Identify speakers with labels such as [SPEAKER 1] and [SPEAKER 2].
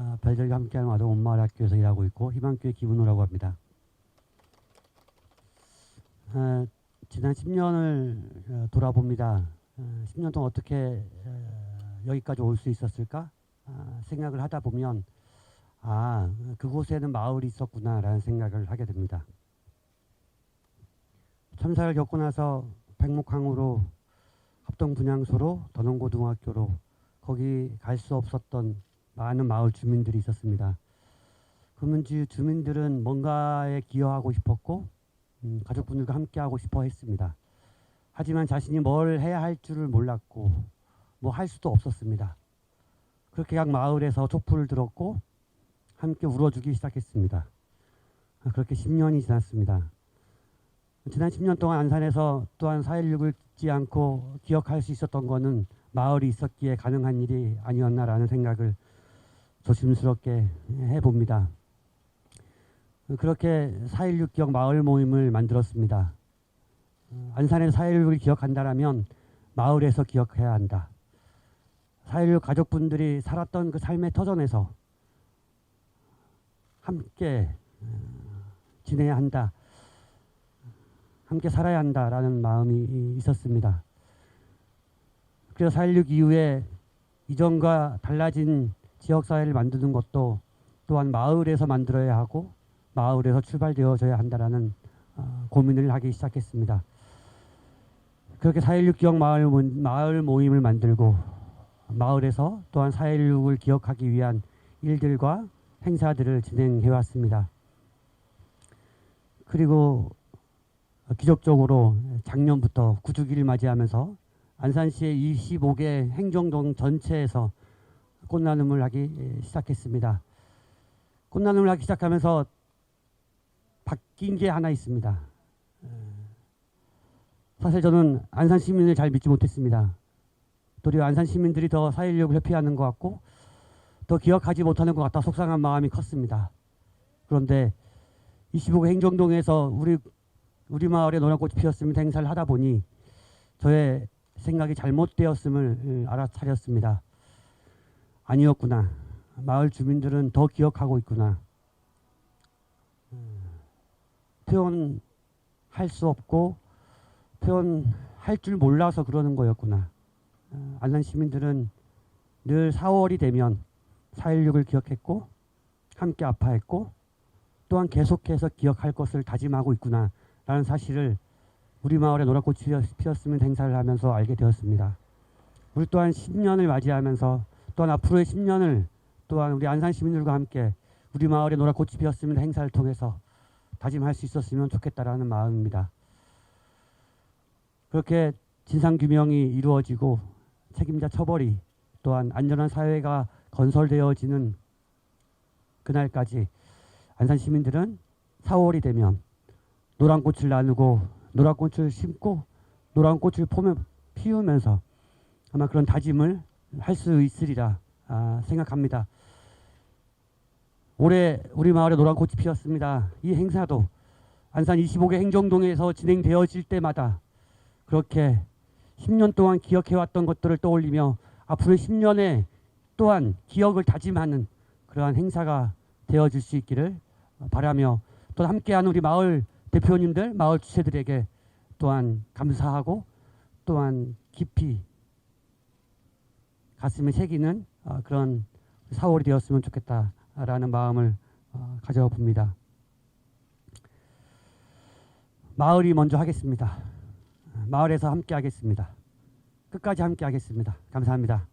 [SPEAKER 1] 아, 별들과 함께하는 아동 엄마을 학교에서 일하고 있고 희망교회 기분호라고 합니다. 아, 지난 10년을 어, 돌아봅니다. 어, 10년 동안 어떻게 어, 여기까지 올 수 있었을까 아, 생각을 하다 보면 아 그곳에는 마을이 있었구나라는 생각을 하게 됩니다. 참사를 겪고 나서 백목항으로 합동분향소로 더농고등학교로 거기 갈 수 없었던 많은 마을 주민들이 있었습니다. 주- 주민들은 뭔가에 기여하고 싶었고 음, 가족분들과 함께하고 싶어 했습니다. 하지만 자신이 뭘 해야 할 줄을 몰랐고 뭐 할 수도 없었습니다. 그렇게 각 마을에서 촛불을 들었고 함께 울어주기 시작했습니다. 아, 그렇게 10년이 지났습니다. 지난 10년 동안 안산에서 또한 4.16을 잊지 않고 기억할 수 있었던 것은 마을이 있었기에 가능한 일이 아니었나라는 생각을 조심스럽게 해봅니다. 그렇게 4.16 기억 마을 모임을 만들었습니다. 어, 안산에서 4.16을 기억한다라면 마을에서 기억해야 한다. 4.16 가족분들이 살았던 그 삶의 터전에서 함께 어, 지내야 한다. 함께 살아야 한다라는 마음이 있었습니다. 그래서 4.16 이후에 이전과 달라진 지역사회를 만드는 것도 또한 마을에서 만들어야 하고 마을에서 출발되어져야 한다라는 어, 고민을 하기 시작했습니다. 그렇게 4.16 기억 마을, 모- 마을 모임을 만들고 마을에서 또한 4.16을 기억하기 위한 일들과 행사들을 진행해 왔습니다. 그리고 기적적으로 작년부터 구주기를 맞이하면서 안산시의 25개 행정동 전체에서 꽃나눔을 하기 시작했습니다. 꽃나눔을 하기 시작하면서 바뀐 게 하나 있습니다. 에, 사실 저는 안산 시민을 잘 믿지 못했습니다. 도리어 안산 시민들이 더 4.16을 회피하는 것 같고 더 기억하지 못하는 것 같아 속상한 마음이 컸습니다. 그런데 25개 행정동에서 우리 우리 마을에 노란꽃이 피었습니다 행사를 하다 보니 저의 생각이 잘못되었음을 음, 알아차렸습니다. 아니었구나. 마을 주민들은 더 기억하고 있구나. 음, 표현할 수 없고 표현할 줄 몰라서 그러는 거였구나. 어, 안산 시민들은 늘 4월이 되면 4.16을 기억했고 함께 아파했고 또한 계속해서 기억할 것을 다짐하고 있구나 라는 사실을 우리 마을에 피었- 피었으면 행사를 하면서 알게 되었습니다. 우리 또한 10년을 맞이하면서 또한 앞으로의 10년을 또한 우리 안산 시민들과 함께 우리 마을에 노랗꽃이 피었으면 행사를 통해서 다짐할 수 있었으면 좋겠다라는 마음입니다. 그렇게 진상규명이 이루어지고 책임자 처벌이 또한 안전한 사회가 건설되어지는 그날까지 안산 시민들은 4월이 되면 노란 꽃을 나누고 노란 꽃을 심고 노란 꽃을 피우면서 아마 그런 다짐을 할 수 있으리라 아, 생각합니다. 올해 우리 마을에 노란 꽃이 피었습니다. 이 행사도 안산 25개 행정동에서 진행되어질 때마다 그렇게 10년 동안 기억해왔던 것들을 떠올리며 앞으로 10년에 또한 기억을 다짐하는 그러한 행사가 되어질 수 있기를 바라며 또 함께하는 우리 마을 대표님들, 마을 주체들에게 또한 감사하고 또한 깊이 가슴에 새기는 어, 그런 4월이 되었으면 좋겠다라는 마음을 어, 가져봅니다. 마을이 먼저 하겠습니다. 마을에서 함께 하겠습니다. 끝까지 함께 하겠습니다. 감사합니다.